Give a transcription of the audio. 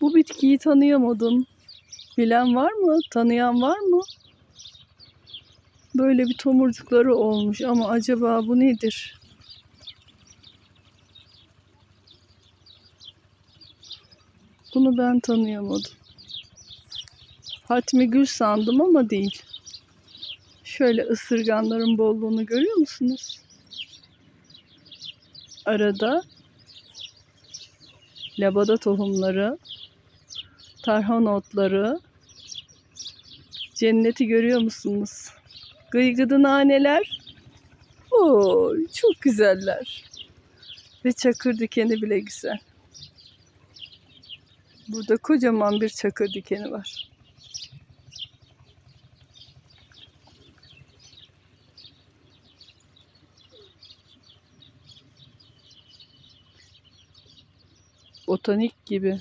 Bu bitkiyi tanıyamadım. Bilen var mı? Tanıyan var mı? Böyle bir tomurcukları olmuş ama acaba bu nedir? Bunu ben tanıyamadım. Hatmi gül sandım ama değil. Şöyle ısırganların bolluğunu görüyor musunuz? Arada labada tohumları, tarhan otları, cenneti görüyor musunuz? Gıygıdı naneler. Oy, çok güzeller. Ve çakır dikeni bile güzel. Burada kocaman bir çakır dikeni var. Botanik gibi.